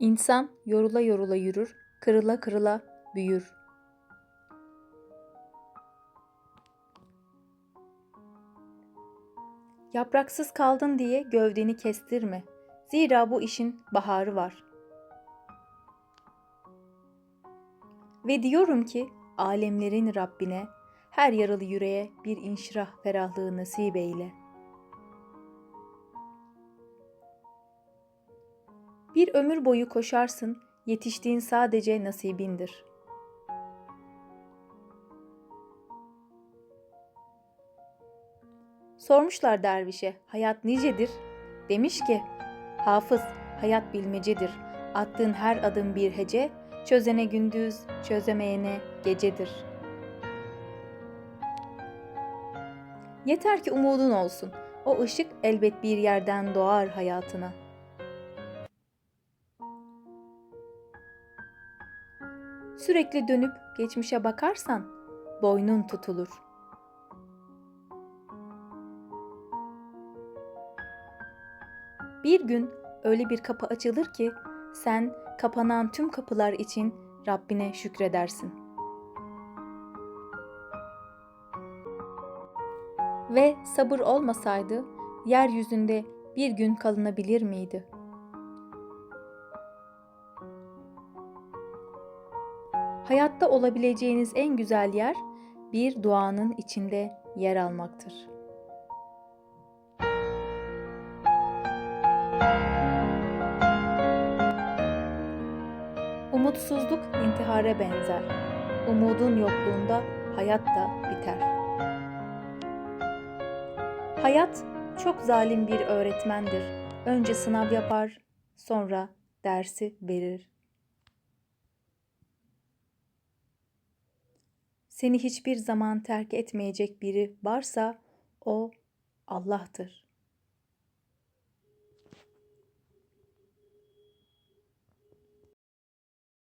İnsan yorula yorula yürür, kırıla kırıla büyür. Yapraksız kaldın diye gövdeni kestirme. Zira bu işin baharı var. Ve diyorum ki alemlerin Rabbine her yaralı yüreğe bir inşirah ferahlığı nasip eyle. Bir ömür boyu koşarsın, yetiştiğin sadece nasibindir. Sormuşlar dervişe, hayat nicedir? Demiş ki, hafız, hayat bilmecedir. Attığın her adım bir hece, çözene gündüz, çözemeyene gecedir. Yeter ki umudun olsun. O ışık elbet bir yerden doğar hayatına. Sürekli dönüp geçmişe bakarsan boynun tutulur. Bir gün öyle bir kapı açılır ki sen kapanan tüm kapılar için Rabbine şükredersin. Ve sabır olmasaydı yeryüzünde bir gün kalınabilir miydi? Hayatta olabileceğiniz en güzel yer bir duanın içinde yer almaktır. Umutsuzluk intihara benzer. Umudun yokluğunda hayat da biter. Hayat çok zalim bir öğretmendir. Önce sınav yapar, sonra dersi verir. Seni hiçbir zaman terk etmeyecek biri varsa o Allah'tır.